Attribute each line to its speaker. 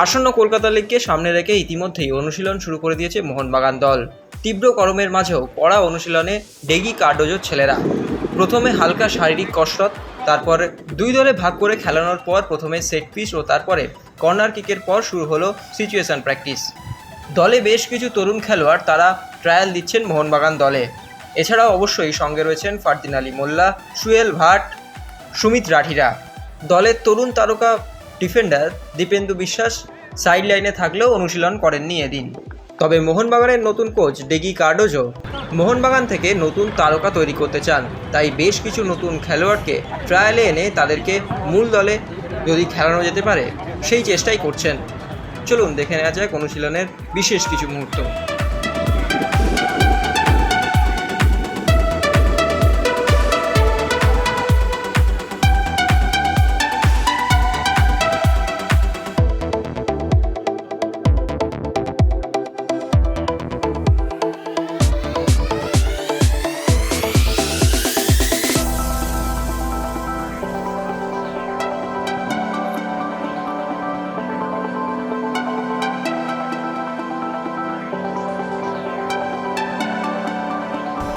Speaker 1: আসন্ন কলকাতা লিগকে সামনে রেখে ইতিমধ্যেই অনুশীলন শুরু করে দিয়েছে মোহনবাগান দল। তীব্র গরমের মাঝেও কড়া অনুশীলনে ডেগি কার্ডোজোর ছেলেরা। প্রথমে হালকা শারীরিক কসরত, তারপর দুই দলে ভাগ করে খেলানোর পর প্রথমে সেট পিস ও তারপরে কর্নার কিকের পর শুরু হলো সিচুয়েশন প্র্যাকটিস। দলে বেশ কিছু তরুণ খেলোয়াড় তারা ট্রায়াল দিচ্ছেন মোহনবাগান দলে। এছাড়াও অবশ্যই সঙ্গে রয়েছেন ফারদিন আলী মোল্লা, সুয়েল ভাট, সুমিত রাঠিরা। দলের তরুণ তারকা ডিফেন্ডার দীপেন্দু বিশ্বাস সাইড লাইনে থাকলেও অনুশীলন করেননি এদিন। তবে মোহনবাগানের নতুন কোচ ডেগি কার্ডোজো মোহনবাগান থেকে নতুন তারকা তৈরি করতে চান। তাই বেশ কিছু নতুন খেলোয়াড়কে ট্রায়ালে এনে তাদেরকে মূল দলে যদি খেলানো যেতে পারে, সেই চেষ্টাই করছেন। চলুন দেখে নেওয়া যাক অনুশীলনের বিশেষ কিছু মুহূর্ত।